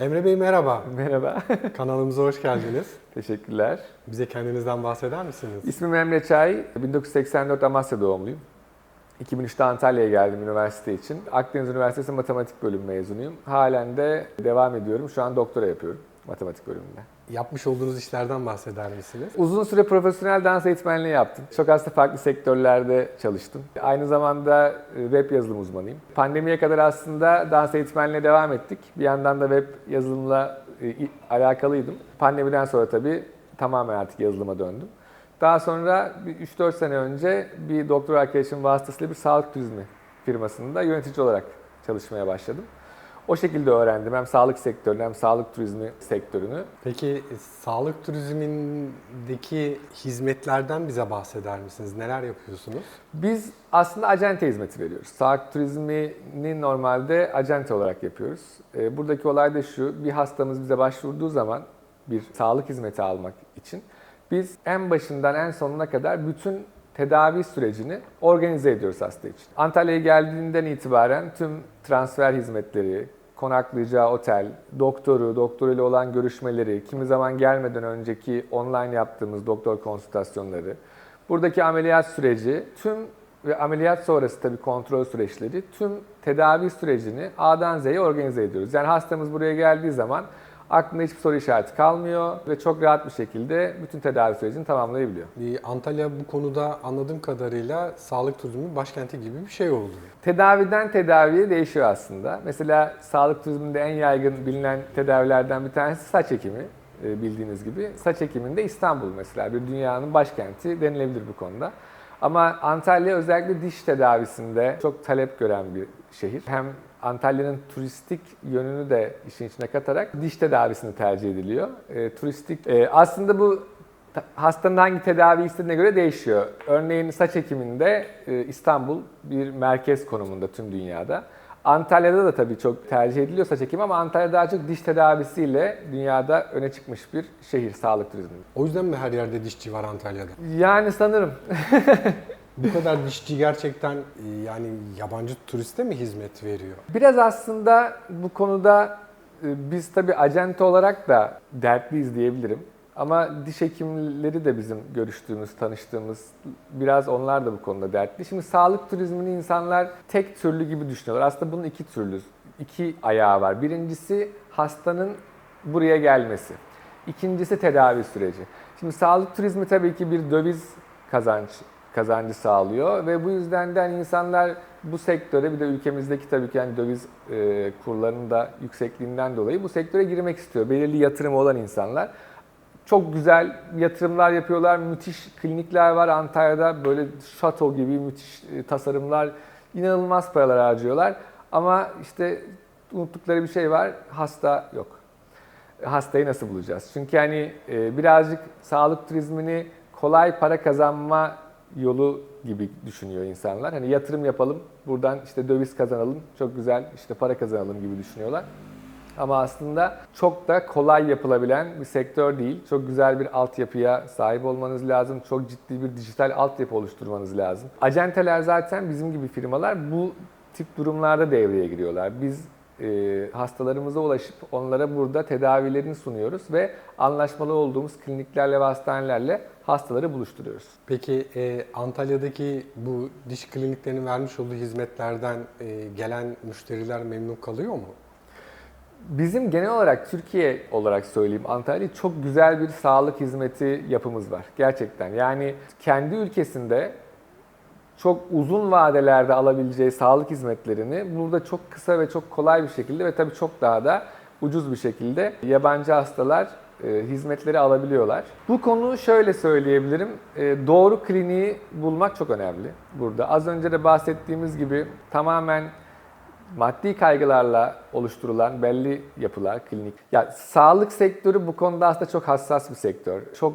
Emre Bey merhaba. Merhaba. Kanalımıza hoş geldiniz. Teşekkürler. Bize kendinizden bahseder misiniz? İsmim Emre Çay. 1984 Amasya doğumluyum. 2003'te Antalya'ya geldim üniversite için. Akdeniz Üniversitesi Matematik Bölümü mezunuyum. Halen de devam ediyorum. Şu an doktora yapıyorum matematik bölümünde. Yapmış olduğunuz işlerden bahseder misiniz? Uzun süre profesyonel dans eğitmenliği yaptım. Çok aslında farklı sektörlerde çalıştım. Aynı zamanda e, web yazılım uzmanıyım. Pandemiye kadar aslında dans eğitmenliğe devam ettik. Bir yandan da web yazılımla e, alakalıydım. Pandemiden sonra tabii tamamen artık yazılıma döndüm. Daha sonra bir 3-4 sene önce bir doktor arkadaşım vasıtasıyla bir sağlık turizmi firmasında yönetici olarak çalışmaya başladım. O şekilde öğrendim hem sağlık sektörünü hem sağlık turizmi sektörünü. Peki e, sağlık turizmindeki hizmetlerden bize bahseder misiniz? Neler yapıyorsunuz? Biz aslında acente hizmeti veriyoruz. Sağlık turizmini normalde acente olarak yapıyoruz. E, Buradaki olay da şu, bir hastamız bize başvurduğu zaman bir sağlık hizmeti almak için biz en başından en sonuna kadar bütün tedavi sürecini organize ediyoruz hasta için. Antalya'ya geldiğinden itibaren tüm transfer hizmetleri, konaklayacağı otel, doktoru, doktoruyla olan görüşmeleri, kimi zaman gelmeden önceki online yaptığımız doktor konsültasyonları, buradaki ameliyat süreci, tüm ve ameliyat sonrası tabii kontrol süreçleri, tüm tedavi sürecini A'dan Z'ye organize ediyoruz. Yani hastamız buraya geldiği zaman aklında hiçbir soru işareti kalmıyor ve çok rahat bir şekilde bütün tedavi sürecini tamamlayabiliyor. Antalya bu konuda anladığım kadarıyla sağlık turizmi başkenti gibi bir şey oldu. Tedaviden tedaviye değişiyor aslında. Mesela sağlık turizminde en yaygın bilinen tedavilerden bir tanesi saç ekimi e, bildiğiniz gibi. Saç ekiminde İstanbul mesela bir dünyanın başkenti denilebilir bu konuda. Ama Antalya özellikle diş tedavisinde çok talep gören bir şehir. Hem Antalya'nın turistik yönünü de işin içine katarak diş tedavisini tercih ediliyor. E, turistik e, aslında bu Ta- Hastanın hangi tedavi istediğine göre değişiyor. Örneğin saç ekiminde e, İstanbul bir merkez konumunda tüm dünyada. Antalya'da da tabii çok tercih ediliyor saç ekimi ama Antalya daha çok diş tedavisiyle dünyada öne çıkmış bir şehir sağlık turizmi. O yüzden mi her yerde dişçi var Antalya'da? Yani sanırım Bu kadar dişçi gerçekten e, yani yabancı turiste mi hizmet veriyor? biraz aslında bu konuda e, biz tabii acente olarak da dertliyiz diyebilirim. Ama diş hekimleri de bizim görüştüğümüz, tanıştığımız biraz onlar da bu konuda dertli. Şimdi sağlık turizmini insanlar tek türlü gibi düşünüyorlar. Aslında bunun iki türlü, iki ayağı var. Birincisi hastanın buraya gelmesi. İkincisi tedavi süreci. Şimdi sağlık turizmi tabii ki bir döviz kazanç kazancı sağlıyor ve bu yüzden de hani insanlar bu sektöre bir de ülkemizdeki tabii ki hani döviz e, kurlarının da yüksekliğinden dolayı bu sektöre girmek istiyor. Belirli yatırımı olan insanlar. Çok güzel yatırımlar yapıyorlar. Müthiş klinikler var Antalya'da. Böyle şato gibi müthiş e, tasarımlar. inanılmaz paralar harcıyorlar. Ama işte unuttukları bir şey var. Hasta yok. Hastayı nasıl bulacağız? Çünkü hani e, birazcık sağlık turizmini kolay para kazanma yolu gibi düşünüyor insanlar. Hani yatırım yapalım, buradan işte döviz kazanalım, çok güzel işte para kazanalım gibi düşünüyorlar. Ama aslında çok da kolay yapılabilen bir sektör değil. Çok güzel bir altyapıya sahip olmanız lazım. Çok ciddi bir dijital altyapı oluşturmanız lazım. Acenteler zaten bizim gibi firmalar bu tip durumlarda devreye giriyorlar. Biz e, hastalarımıza ulaşıp onlara burada tedavilerini sunuyoruz ve anlaşmalı olduğumuz kliniklerle ve hastanelerle hastaları buluşturuyoruz. Peki e, Antalya'daki bu diş kliniklerinin vermiş olduğu hizmetlerden e, gelen müşteriler memnun kalıyor mu? Bizim genel olarak Türkiye olarak söyleyeyim Antalya çok güzel bir sağlık hizmeti yapımız var. Gerçekten yani kendi ülkesinde çok uzun vadelerde alabileceği sağlık hizmetlerini burada çok kısa ve çok kolay bir şekilde ve tabii çok daha da ucuz bir şekilde yabancı hastalar e, hizmetleri alabiliyorlar. Bu konu şöyle söyleyebilirim. E, doğru kliniği bulmak çok önemli burada. Az önce de bahsettiğimiz gibi tamamen maddi kaygılarla oluşturulan belli yapılar, klinik. Ya sağlık sektörü bu konuda aslında çok hassas bir sektör. Çok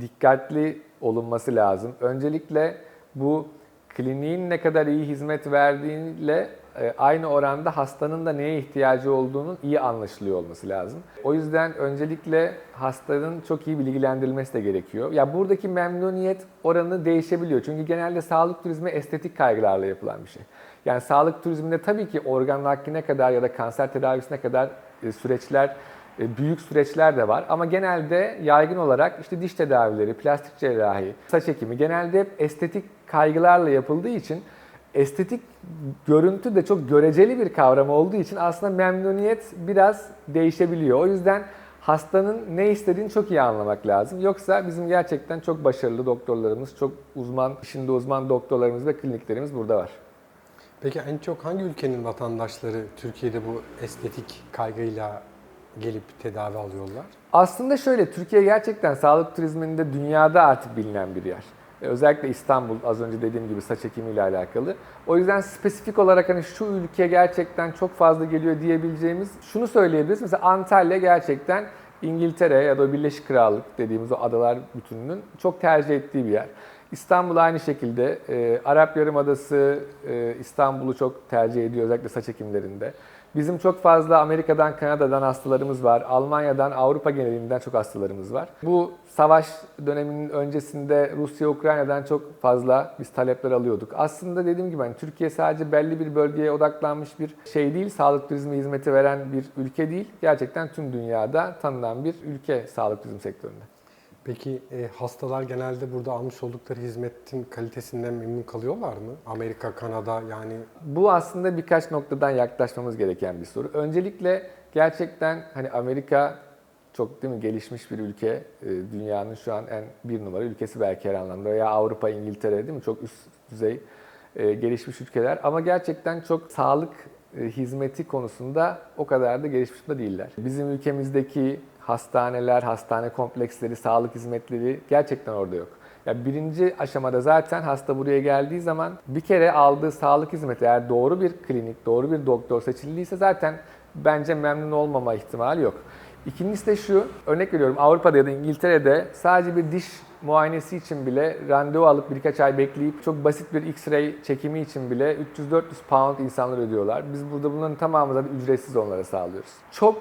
dikkatli olunması lazım. Öncelikle bu kliniğin ne kadar iyi hizmet verdiğiyle aynı oranda hastanın da neye ihtiyacı olduğunun iyi anlaşılıyor olması lazım. O yüzden öncelikle hastanın çok iyi bilgilendirilmesi de gerekiyor. Ya buradaki memnuniyet oranı değişebiliyor. Çünkü genelde sağlık turizmi estetik kaygılarla yapılan bir şey. Yani sağlık turizminde tabii ki organ nakline kadar ya da kanser tedavisine kadar e, süreçler e, büyük süreçler de var ama genelde yaygın olarak işte diş tedavileri, plastik cerrahi, saç ekimi genelde hep estetik kaygılarla yapıldığı için estetik görüntü de çok göreceli bir kavram olduğu için aslında memnuniyet biraz değişebiliyor. O yüzden hastanın ne istediğini çok iyi anlamak lazım. Yoksa bizim gerçekten çok başarılı doktorlarımız, çok uzman, işinde uzman doktorlarımız ve kliniklerimiz burada var. Peki en çok hangi ülkenin vatandaşları Türkiye'de bu estetik kaygıyla gelip tedavi alıyorlar? Aslında şöyle, Türkiye gerçekten sağlık turizminde dünyada artık bilinen bir yer. E, Özellikle İstanbul az önce dediğim gibi saç ekimiyle alakalı. O yüzden spesifik olarak hani şu ülke gerçekten çok fazla geliyor diyebileceğimiz şunu söyleyebiliriz. Mesela Antalya gerçekten İngiltere ya da Birleşik Krallık dediğimiz o adalar bütününün çok tercih ettiği bir yer. İstanbul aynı şekilde. E, Arap Yarımadası e, İstanbul'u çok tercih ediyor özellikle saç ekimlerinde. Bizim çok fazla Amerika'dan, Kanada'dan hastalarımız var. Almanya'dan, Avrupa genelinden çok hastalarımız var. Bu savaş döneminin öncesinde Rusya, Ukrayna'dan çok fazla biz talepler alıyorduk. Aslında dediğim gibi hani Türkiye sadece belli bir bölgeye odaklanmış bir şey değil, sağlık turizmi hizmeti veren bir ülke değil. Gerçekten tüm dünyada tanınan bir ülke sağlık turizm sektöründe. Peki e, hastalar genelde burada almış oldukları hizmetin kalitesinden memnun kalıyorlar mı? Amerika, Kanada yani Bu aslında birkaç noktadan yaklaşmamız gereken bir soru. Öncelikle gerçekten hani Amerika çok değil mi gelişmiş bir ülke. Ee, Dünyanın şu an en bir numara ülkesi belki her anlamda. Ya Avrupa, İngiltere değil mi? Çok üst düzey e, gelişmiş ülkeler. Ama gerçekten çok sağlık e, hizmeti konusunda o kadar da gelişmiş de değiller. Bizim ülkemizdeki hastaneler, hastane kompleksleri, sağlık hizmetleri gerçekten orada yok. Ya birinci aşamada zaten hasta buraya geldiği zaman bir kere aldığı sağlık hizmeti eğer doğru bir klinik, doğru bir doktor seçildiyse zaten bence memnun olmama ihtimali yok. İkincisi de şu, örnek veriyorum Avrupa'da ya da İngiltere'de sadece bir diş muayenesi için bile randevu alıp birkaç ay bekleyip çok basit bir X-ray çekimi için bile 300-400 pound insanlar ödüyorlar. Biz burada bunların tamamını zaten ücretsiz onlara sağlıyoruz. Çok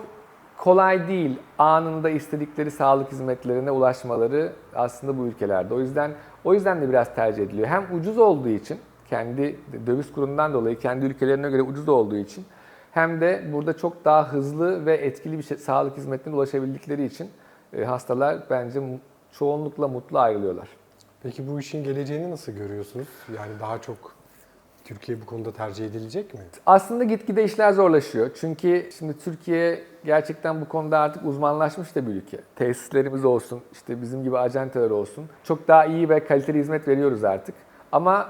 kolay değil anında istedikleri sağlık hizmetlerine ulaşmaları aslında bu ülkelerde. O yüzden o yüzden de biraz tercih ediliyor. Hem ucuz olduğu için kendi döviz kurundan dolayı kendi ülkelerine göre ucuz olduğu için hem de burada çok daha hızlı ve etkili bir şey, sağlık hizmetine ulaşabildikleri için e, hastalar bence çoğunlukla mutlu ayrılıyorlar. Peki bu işin geleceğini nasıl görüyorsunuz? Yani daha çok Türkiye bu konuda tercih edilecek mi? Aslında gitgide işler zorlaşıyor. Çünkü şimdi Türkiye gerçekten bu konuda artık uzmanlaşmış da bir ülke. Tesislerimiz olsun, işte bizim gibi acenteler olsun. Çok daha iyi ve kaliteli hizmet veriyoruz artık. Ama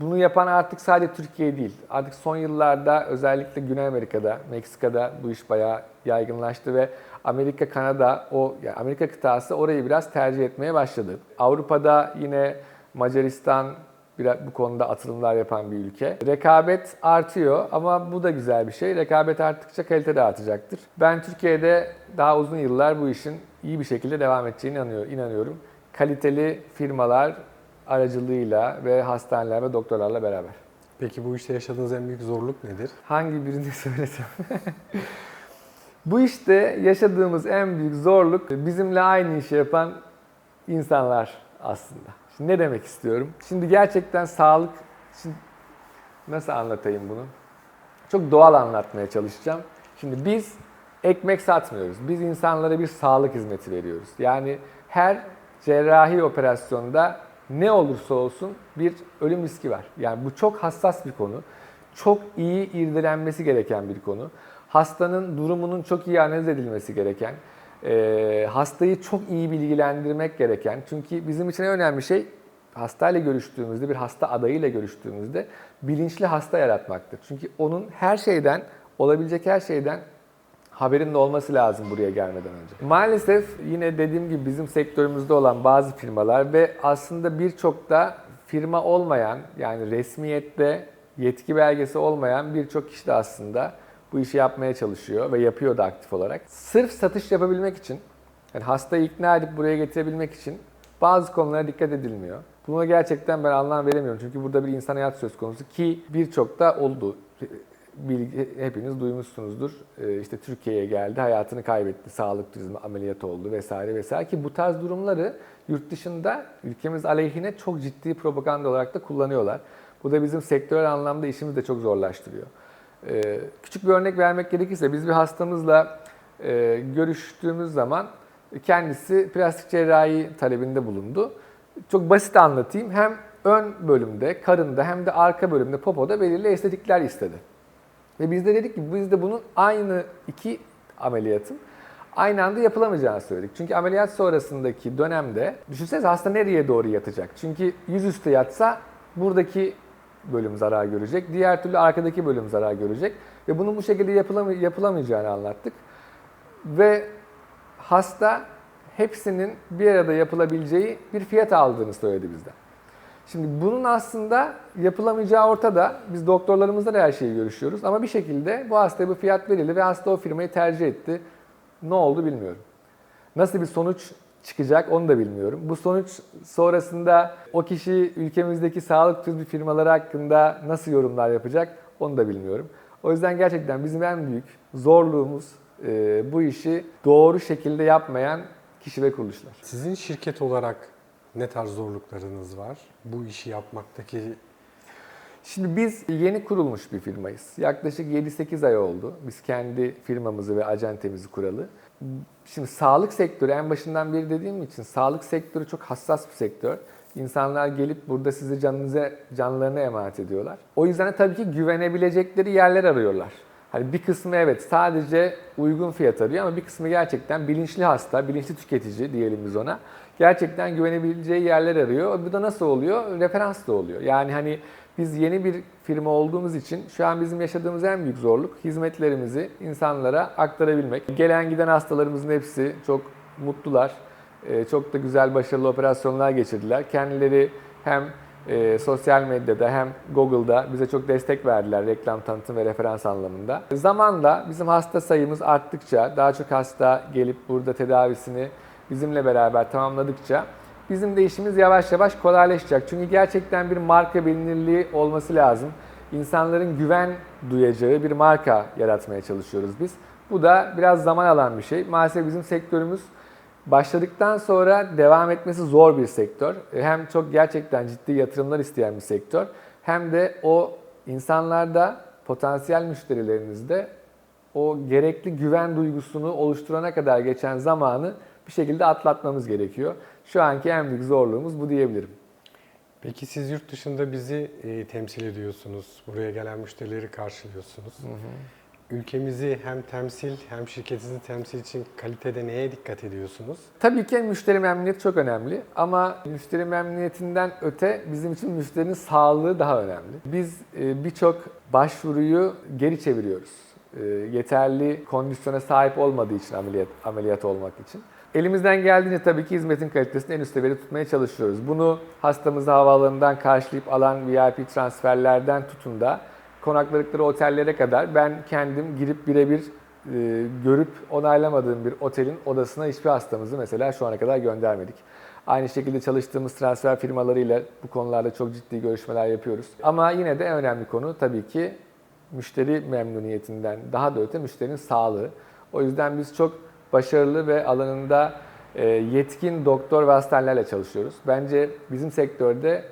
bunu yapan artık sadece Türkiye değil. Artık son yıllarda özellikle Güney Amerika'da, Meksika'da bu iş bayağı yaygınlaştı ve Amerika, Kanada, o yani Amerika kıtası orayı biraz tercih etmeye başladı. Avrupa'da yine Macaristan, biraz bu konuda atılımlar yapan bir ülke. Rekabet artıyor ama bu da güzel bir şey. Rekabet arttıkça kalite de artacaktır. Ben Türkiye'de daha uzun yıllar bu işin iyi bir şekilde devam edeceğine inanıyor, inanıyorum. Kaliteli firmalar aracılığıyla ve hastaneler ve doktorlarla beraber. Peki bu işte yaşadığınız en büyük zorluk nedir? Hangi birini söylesem? bu işte yaşadığımız en büyük zorluk bizimle aynı işi yapan insanlar aslında. Ne demek istiyorum? Şimdi gerçekten sağlık, şimdi nasıl anlatayım bunu? Çok doğal anlatmaya çalışacağım. Şimdi biz ekmek satmıyoruz. Biz insanlara bir sağlık hizmeti veriyoruz. Yani her cerrahi operasyonda ne olursa olsun bir ölüm riski var. Yani bu çok hassas bir konu. Çok iyi irdelenmesi gereken bir konu. Hastanın durumunun çok iyi analiz edilmesi gereken, e, hastayı çok iyi bilgilendirmek gereken. Çünkü bizim için en önemli şey hastayla görüştüğümüzde, bir hasta adayıyla görüştüğümüzde bilinçli hasta yaratmaktır. Çünkü onun her şeyden, olabilecek her şeyden haberin de olması lazım buraya gelmeden önce. Maalesef yine dediğim gibi bizim sektörümüzde olan bazı firmalar ve aslında birçok da firma olmayan yani resmiyette yetki belgesi olmayan birçok kişi de aslında bu işi yapmaya çalışıyor ve yapıyor da aktif olarak. Sırf satış yapabilmek için, yani hastayı ikna edip buraya getirebilmek için bazı konulara dikkat edilmiyor. Buna gerçekten ben anlam veremiyorum. Çünkü burada bir insan hayatı söz konusu ki birçok da oldu. Bilgi, hepiniz duymuşsunuzdur. Ee, işte Türkiye'ye geldi, hayatını kaybetti, sağlık turizmi ameliyat oldu vesaire vesaire ki bu tarz durumları yurt dışında ülkemiz aleyhine çok ciddi propaganda olarak da kullanıyorlar. Bu da bizim sektörel anlamda işimizi de çok zorlaştırıyor. Ee, küçük bir örnek vermek gerekirse biz bir hastamızla e, görüştüğümüz zaman kendisi plastik cerrahi talebinde bulundu. Çok basit anlatayım. Hem ön bölümde, karında hem de arka bölümde, popoda belirli estetikler istedi. Ve biz de dedik ki biz de bunun aynı iki ameliyatın aynı anda yapılamayacağını söyledik. Çünkü ameliyat sonrasındaki dönemde düşünsenize hasta nereye doğru yatacak? Çünkü yüzüstü yatsa buradaki bölüm zarar görecek. Diğer türlü arkadaki bölüm zarar görecek. Ve bunun bu şekilde yapılamay- yapılamayacağını anlattık. Ve hasta hepsinin bir arada yapılabileceği bir fiyat aldığını söyledi bizden. Şimdi bunun aslında yapılamayacağı ortada. Biz doktorlarımızla her şeyi görüşüyoruz. Ama bir şekilde bu hastaya bu fiyat verildi ve hasta o firmayı tercih etti. Ne oldu bilmiyorum. Nasıl bir sonuç çıkacak onu da bilmiyorum. Bu sonuç sonrasında o kişi ülkemizdeki sağlık turizmi firmaları hakkında nasıl yorumlar yapacak onu da bilmiyorum. O yüzden gerçekten bizim en büyük zorluğumuz e, bu işi doğru şekilde yapmayan kişi ve kuruluşlar. Sizin şirket olarak ne tarz zorluklarınız var? Bu işi yapmaktaki Şimdi biz yeni kurulmuş bir firmayız. Yaklaşık 7-8 ay oldu. Biz kendi firmamızı ve acentemizi kuralı. Şimdi sağlık sektörü en başından beri dediğim için sağlık sektörü çok hassas bir sektör. İnsanlar gelip burada sizi canınıza, canlarına emanet ediyorlar. O yüzden de tabii ki güvenebilecekleri yerler arıyorlar. Hani bir kısmı evet sadece uygun fiyat arıyor ama bir kısmı gerçekten bilinçli hasta, bilinçli tüketici diyelim biz ona. Gerçekten güvenebileceği yerler arıyor. Bu da nasıl oluyor? Referans da oluyor. Yani hani biz yeni bir firma olduğumuz için şu an bizim yaşadığımız en büyük zorluk hizmetlerimizi insanlara aktarabilmek. Gelen giden hastalarımızın hepsi çok mutlular. Ee, Çok da güzel, başarılı operasyonlar geçirdiler. Kendileri hem e, sosyal medyada hem Google'da bize çok destek verdiler reklam tanıtım ve referans anlamında. Zamanla bizim hasta sayımız arttıkça, daha çok hasta gelip burada tedavisini bizimle beraber tamamladıkça bizim de işimiz yavaş yavaş kolaylaşacak. Çünkü gerçekten bir marka bilinirliği olması lazım. İnsanların güven duyacağı bir marka yaratmaya çalışıyoruz biz. Bu da biraz zaman alan bir şey. Maalesef bizim sektörümüz başladıktan sonra devam etmesi zor bir sektör. Hem çok gerçekten ciddi yatırımlar isteyen bir sektör hem de o insanlarda potansiyel müşterilerinizde o gerekli güven duygusunu oluşturana kadar geçen zamanı bir şekilde atlatmamız gerekiyor. Şu anki en büyük zorluğumuz bu diyebilirim. Peki siz yurt dışında bizi e, temsil ediyorsunuz. Buraya gelen müşterileri karşılıyorsunuz. Ülkemizi hem temsil hem şirketinizi temsil için kalitede neye dikkat ediyorsunuz? Tabii ki müşteri memnuniyeti çok önemli ama müşteri memnuniyetinden öte bizim için müşterinin sağlığı daha önemli. Biz e, birçok başvuruyu geri çeviriyoruz. E, Yeterli kondisyona sahip olmadığı için ameliyat, ameliyat olmak için. Elimizden geldiğince tabii ki hizmetin kalitesini en üst seviyede tutmaya çalışıyoruz. Bunu hastamızı havaalanından karşılayıp alan VIP transferlerden tutun da konakladıkları otellere kadar ben kendim girip birebir e, görüp onaylamadığım bir otelin odasına hiçbir hastamızı mesela şu ana kadar göndermedik. Aynı şekilde çalıştığımız transfer firmalarıyla bu konularda çok ciddi görüşmeler yapıyoruz. Ama yine de en önemli konu tabii ki müşteri memnuniyetinden daha da öte müşterinin sağlığı. O yüzden biz çok başarılı ve alanında e, yetkin doktor ve hastanelerle çalışıyoruz. Bence bizim sektörde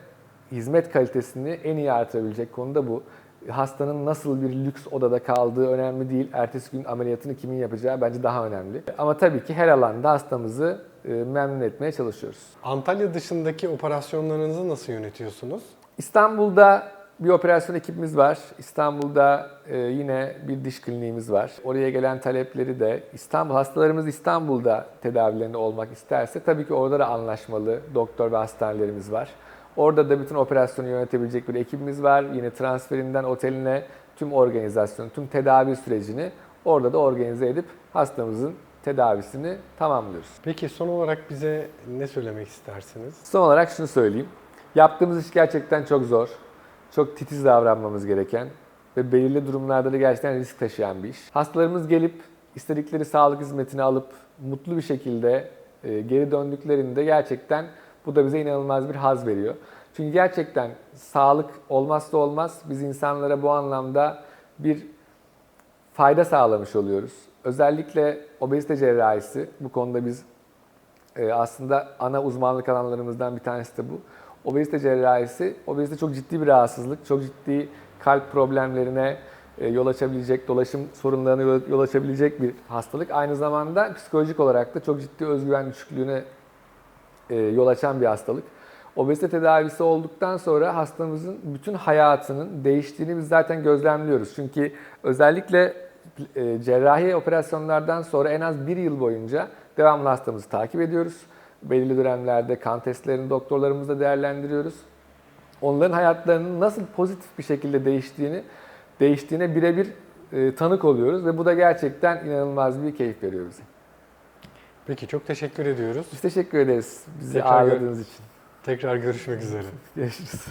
hizmet kalitesini en iyi artırabilecek konu da bu. Hastanın nasıl bir lüks odada kaldığı önemli değil. Ertesi gün ameliyatını kimin yapacağı bence daha önemli. Ama tabii ki her alanda hastamızı e, memnun etmeye çalışıyoruz. Antalya dışındaki operasyonlarınızı nasıl yönetiyorsunuz? İstanbul'da bir operasyon ekibimiz var. İstanbul'da e, yine bir diş kliniğimiz var. Oraya gelen talepleri de İstanbul hastalarımız İstanbul'da tedavilerinde olmak isterse tabii ki orada da anlaşmalı doktor ve hastanelerimiz var. Orada da bütün operasyonu yönetebilecek bir ekibimiz var. Yine transferinden oteline tüm organizasyonu, tüm tedavi sürecini orada da organize edip hastamızın tedavisini tamamlıyoruz. Peki son olarak bize ne söylemek istersiniz? Son olarak şunu söyleyeyim. Yaptığımız iş gerçekten çok zor. Çok titiz davranmamız gereken ve belirli durumlarda da gerçekten risk taşıyan bir iş. Hastalarımız gelip istedikleri sağlık hizmetini alıp mutlu bir şekilde e, geri döndüklerinde gerçekten Bu da bize inanılmaz bir haz veriyor. Çünkü gerçekten sağlık olmazsa olmaz. Biz insanlara bu anlamda bir fayda sağlamış oluyoruz. Özellikle obezite cerrahisi, bu konuda biz e, aslında ana uzmanlık alanlarımızdan bir tanesi de bu. Obezite cerrahisi, obezite çok ciddi bir rahatsızlık, çok ciddi kalp problemlerine e, yol açabilecek, dolaşım sorunlarına yol- açabilecek bir hastalık. Aynı zamanda psikolojik olarak da çok ciddi özgüven düşüklüğüne e, yol açan bir hastalık. Obezite tedavisi olduktan sonra hastamızın bütün hayatının değiştiğini biz zaten gözlemliyoruz. Çünkü özellikle e, cerrahi operasyonlardan sonra en az bir yıl boyunca devamlı hastamızı takip ediyoruz. Belirli dönemlerde kan testlerini doktorlarımızla değerlendiriyoruz. Onların hayatlarının nasıl pozitif bir şekilde değiştiğini değiştiğine birebir e, tanık oluyoruz ve bu da gerçekten inanılmaz bir keyif veriyor bize. Peki çok teşekkür ediyoruz. Biz teşekkür ederiz bizi Tekrar ağırladığınız için. Tekrar görüşmek üzere. Görüşürüz.